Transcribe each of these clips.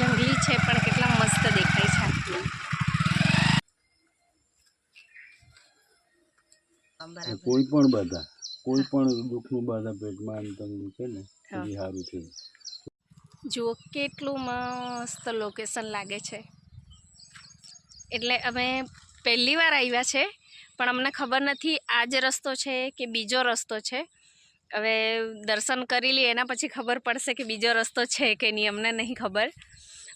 જંગલી છે પણ કેટલા મસ્ત દેખાય છે આટલું કોઈ પણ બાધા કોઈ પણ દુઃખનું બાધા પેટમાં તમને છે ને એ સારું થઈ જુઓ કેટલું મસ્ત લોકેશન લાગે છે. એટલે અમે પહેલી વાર આવ્યા છે પણ અમને ખબર નથી આ જ રસ્તો છે કે બીજો રસ્તો છે. હવે દર્શન કરી લઈએ એના પછી ખબર પડશે કે બીજો રસ્તો છે કે નહીં અમને નહીં ખબર.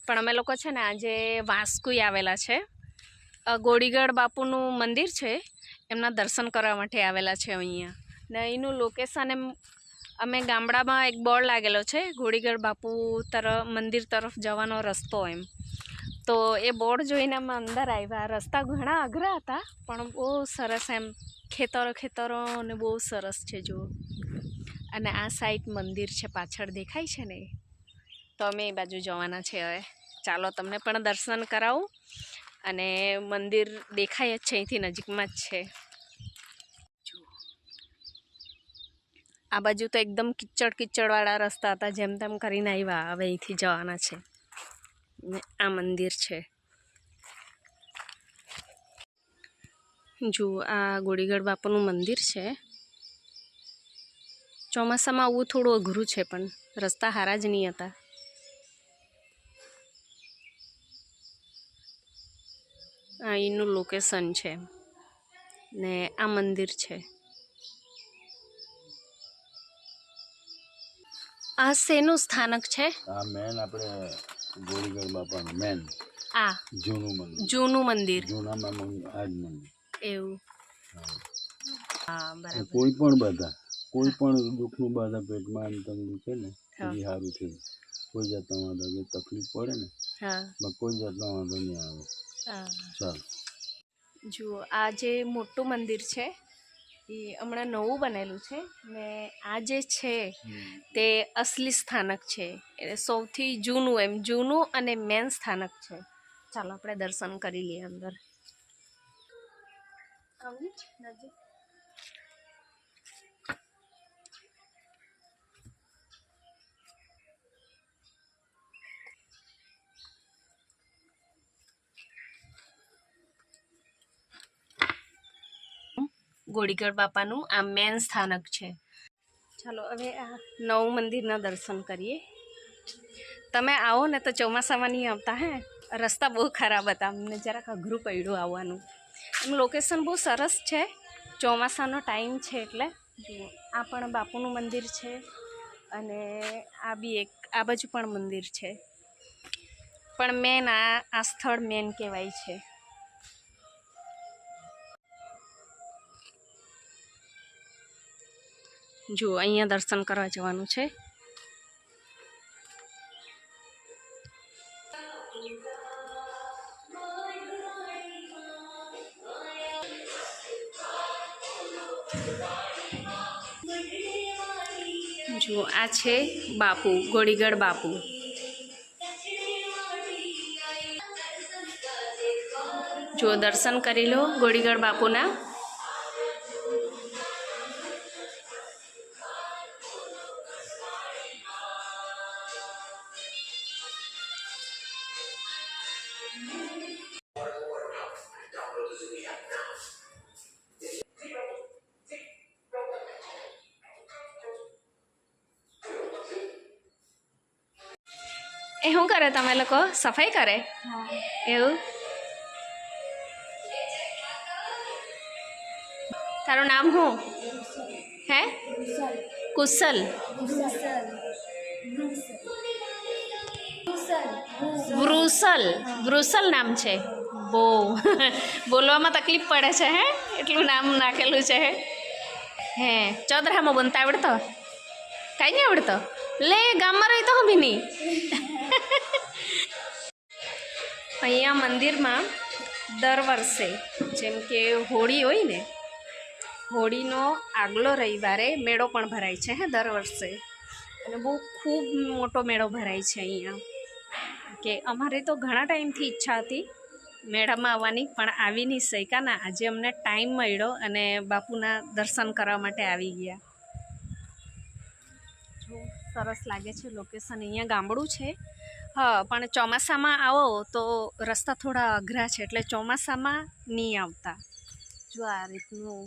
પણ અમે લોકો છે ને આજે વાંસકુઈ આવેલા છે. ગોળીગઢ બાપુનું મંદિર છે. એમના દર્શન કરવા માટે આવેલા છે અહીંયા. ને અહીંનું લોકેશન એમ, અમે ગામડામાં એક બોર્ડ લાગેલો છે ઘોડીગઢ બાપુ તરફ મંદિર તરફ જવાનો રસ્તો એમ. તો એ બોર્ડ જોઈને અમે અંદર આવ્યા. રસ્તા ઘણા અઘરા હતા, પણ બહુ સરસ એમ. ખેતરો ખેતરો ને બહુ સરસ છે જો અને આ સાઈડ મંદિર છે, પાછળ દેખાય છે ને? તો અમે એ બાજુ જવાના છે હવે. ચાલો તમને પણ દર્શન કરાવું. અને મંદિર દેખાય જ છે, અહીંથી નજીકમાં જ છે. આ બાજુ તો એકદમ કિચડ કિચડવાળા રસ્તા હતા, જેમ તેમ કરીને આવ્યા. હવે અહીંથી જવાના છે. આ મંદિર છે. જુઓ, આ ગોળીગઢ બાપાનું મંદિર છે. ચોમાસામાં આવું થોડું અઘરું છે, પણ રસ્તા સારા જ નહીં હતા. એનું લોકેશન છે ને આ મંદિર છે. આ શેનું સ્થાનક છે? આ મેન આપણે ગોળીગઢ બાપાનું મેન આ. જૂનું મંદિર. જૂનું મંદિર. જૂનામાં આ જ મંદિર. એવું. હા. હા બરાબર. કોઈ પણ બાધા કોઈ પણ દુઃખનું બાધા પેટમાં આમ તમને છે ને એ સારું થયું. કોઈ જાતનો વાંધો તકલીફ પડે ને કોઈ જાતનો વાંધો નહીં આવે. જુઓ આ જે મોટું મંદિર છે એ હમણાં નવું બનેલું છે. ને આ જે છે તે અસલી સ્થાનક છે. એટલે સૌથી જૂનું એમ જૂનું અને મેન સ્થાનક છે. ચાલો આપણે દર્શન કરી લઈએ અંદર. નજીક? ગોળીગઢ બાપાનું આ મેન સ્થાનક છે. ચાલો, હવે આ નવું મંદિરના દર્શન કરીએ. તમે આવો ને તો ચોમાસામાં નહીં આવતા હે. રસ્તા બહુ ખરાબ હતા. અમને જરાક અઘરું પડ્યું આવવાનું. એમ લોકેશન બહુ સરસ છે. ચોમાસાનો ટાઈમ છે એટલે. આ પણ બાપુનું મંદિર છે અને આ બી એક, આ બાજુ પણ મંદિર છે. પણ મેન આ આ સ્થળ મેન કહેવાય છે. જુઓ અહીંયા દર્શન કરવા જવાનું છે. જુઓ આ છે બાપુ, ગોળીગઢ બાપુ. જુઓ દર્શન કરી લો ગોળીગઢ બાપુના. એ શું કરે તમે લોકો? સફાઈ કરે? એવું? તારું નામ શું? હે? કુશલ વૃસલ વૃસલ નામ છે. બહુ. બોલવામાં તકલીફ પડે છે, હે? એટલું નામ નાખેલું છે, હે? હે, ચૌદરામાં બનતા આવડતો? કાંઈ નહીં આવડતો? લે, ગામમાં રહી તો બી નહીં અહીંયા મંદિરમાં દર વર્ષે જેમ કે હોળી હોય ને, હોળીનો આગલો રવિવારે મેળો પણ ભરાય છે, હે, દર વર્ષે. અને બહુ ખૂબ મોટો મેળો ભરાય છે અહીંયા. કે અમારે તો ઘણા ટાઈમથી ઈચ્છા હતી મેળામાં આવવાની, પણ આવી નહીં શક્યા. ના આજે અમને ટાઈમ મળ્યો અને બાપુના દર્શન કરવા માટે આવી ગયા. સરસ લાગે છે લોકેશન અહીંયા ગામડું છે. હા, પણ ચોમાસામાં આવો તો રસ્તા થોડા અઘરા છે, એટલે ચોમાસામાં નહીં આવતા. જો આ રીતનું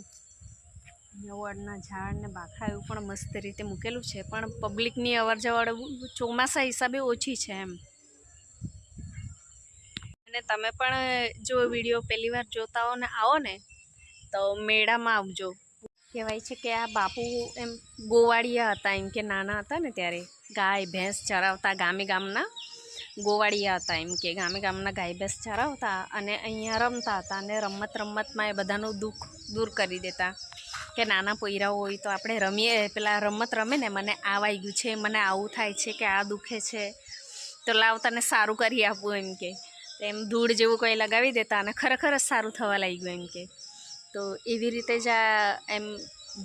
નવડના ઝાડ ને બાખા એવું પણ મસ્ત રીતે મૂકેલું છે, પણ પબ્લિકની અવર જવર ચોમાસા હિસાબે ઓછી છે એમ. અને તમે પણ જો વીડિયો પહેલી વાર જોતા હો ને આવો ને, તો મેળામાં આવજો. કહેવાય છે કે આ બાપુ એમ ગોવાળિયા હતા, એમ કે નાના હતા ને ત્યારે. ગાય, ભેંસ ચરાવતા ગામે ગામના ગોવાળિયા હતા, એમ કે ગામે ગામના ગાય, ભેંસ ચરાવતા અને અહીંયા રમતા હતા અને રમત રમતમાં એ બધાનું દુઃખ દૂર કરી દેતા. કે નાના પોયરાઓ હોય તો આપણે રમીએ, પેલા રમત રમે ને, મને આ ગયું છે, મને આવું થાય છે કે આ દુખે છે, તો લાવ તને સારું કરી આપવું એમ કે. એમ ધૂળ જેવું કોઈ લગાવી દેતા અને ખરેખર જ સારું થવા લાગ્યું એમ કે. તો એવી રીતે જ આ એમ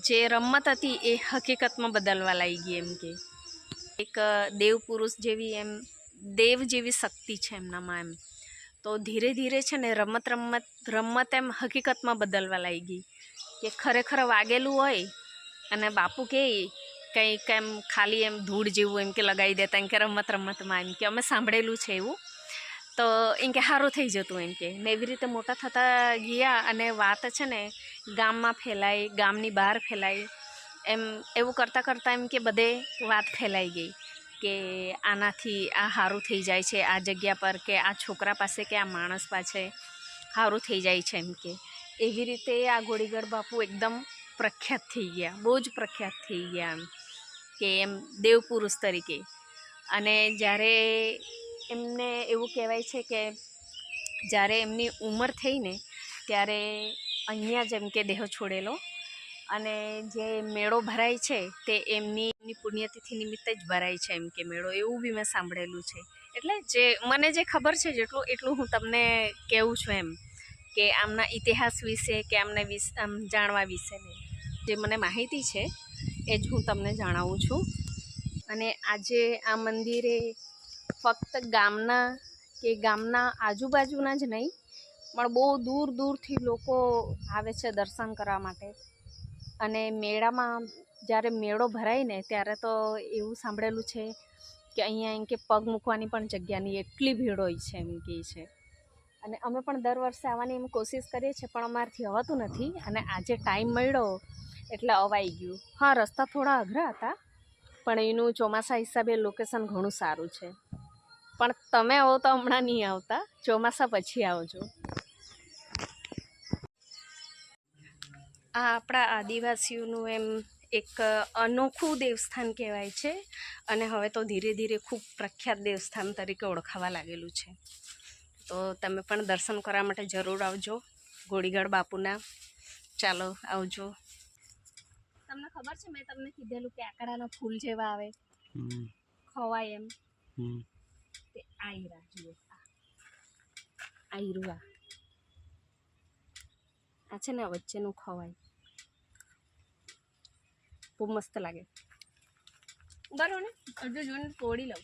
જે રમત હતી એ હકીકતમાં બદલવા લાગી એમ કે. એક દેવ પુરુષ જેવી એમ, દેવ જેવી શક્તિ છે એમનામાં એમ. તો ધીરે ધીરે છે ને રમત રમત રમત એમ હકીકતમાં બદલવા લાગી. કે ખરેખર વાગેલું હોય અને બાપુ કે કંઈક એમ ખાલી એમ ધૂળ જેવું એમ કે લગાવી દેતા એમ કે રમત રમતમાં એમ કે અમે સાંભળેલું છે એવું. તો એમ કે સારું થઈ જતું એમ કે. ને એવી રીતે મોટા થતા ગયા અને વાત છે ને ગામમાં ફેલાઈ, ગામની બહાર ફેલાઈ. એમ એવું કરતાં કરતાં એમ કે બધે વાત ફેલાઈ ગઈ કે આનાથી આ સારું થઈ જાય છે, આ જગ્યા પર કે આ છોકરા પાસે કે આ માણસ પાસે સારું થઈ જાય છે એમ કે. એવી રીતે આ ગોળીગઢ બાપુ એકદમ પ્રખ્યાત થઈ ગયા, બહુ જ પ્રખ્યાત થઈ ગયા એમ કે એમ દેવ પુરુષ તરીકે. અને જ્યારે એમને એવું કહેવાય છે કે જ્યારે એમની ઉંમર થઈને ત્યારે અહીંયા જેમ કે દેહ છોડેલો અને જે મેળો ભરાય છે તે એમની એમની પુણ્યતિથિ નિમિત્તે જ ભરાય છે એમ કે મેળો. એવું બી મેં સાંભળેલું છે. એટલે જે મને જે ખબર છે જેટલું, એટલું હું તમને કહેવું છું એમ કે આમના ઇતિહાસ વિશે કે આમને વિશ, આમ જાણવા વિશેને જે મને માહિતી છે એ જ હું તમને જણાવું છું. અને આજે આ મંદિરે ફક્ત ગામના કે ગામના આજુબાજુના જ નહીં, પણ બહુ દૂર દૂરથી લોકો આવે છે દર્શન કરવા માટે. અને મેળામાં જ્યારે મેળો ભરાય ને, ત્યારે તો એવું સાંભળેલું છે કે અહીંયા એમ કે પગ મૂકવાની પણ જગ્યાની એટલી ભીડ હોય છે એમ કહે છે. અને અમે પણ દર વર્ષે આવવાની એમ કોશિશ કરીએ છીએ, પણ અમારાથી અવાતું નથી. અને આજે ટાઈમ મળ્યો એટલે અવાઈ ગયું. હા, રસ્તા થોડા અઘરા હતા, પણ એનું ચોમાસા હિસાબે લોકેશન ઘણું સારું છે. પણ તમે આવો તો હમણાં નહીં આવતા. ચોમાસા પછી આવજો. આ આપણા આદિવાસીઓનું એમ એક અનોખું દેવસ્થાન કહેવાય છે અને હવે તો ધીરે ધીરે ખૂબ પ્રખ્યાત દેવસ્થાન તરીકે ઓળખાવા લાગેલું છે. તો તમે પણ દર્શન કરવા માટે જરૂર આવજો. ગોળીગઢ બાપુના. ચાલો આવજો. તમને ખબર છે મેં તમને કીધેલું કે આકડાના ફૂલ જેવા આવે. ખવાય એમ. હમ. તે આયરા જુઓ આયરું આ આ છે ને વચ્ચેનું ખવાય બહુ મસ્ત લાગે બરો ને અડધો જોઈને તોડી લઉં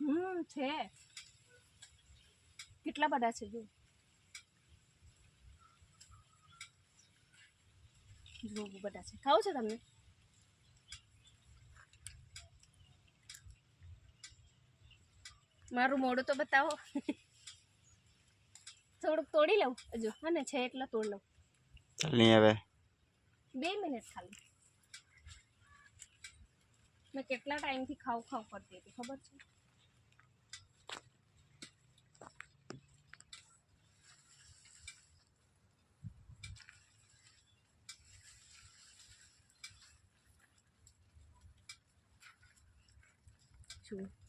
હમ છે કેટલા બધા છે જો જો બધા છે ખાવું છો તમને મારું મોડું તો બતાવો. થોડુંક તોડી લઉં. હજુ હા છે એટલે તોડી લઉં. ચાલ નહીં હવે. બે મિનિટ ખાલી. મેં કેટલા ટાઈમથી ખાવ ખાવ કરતી હતી ખબર છે? બસ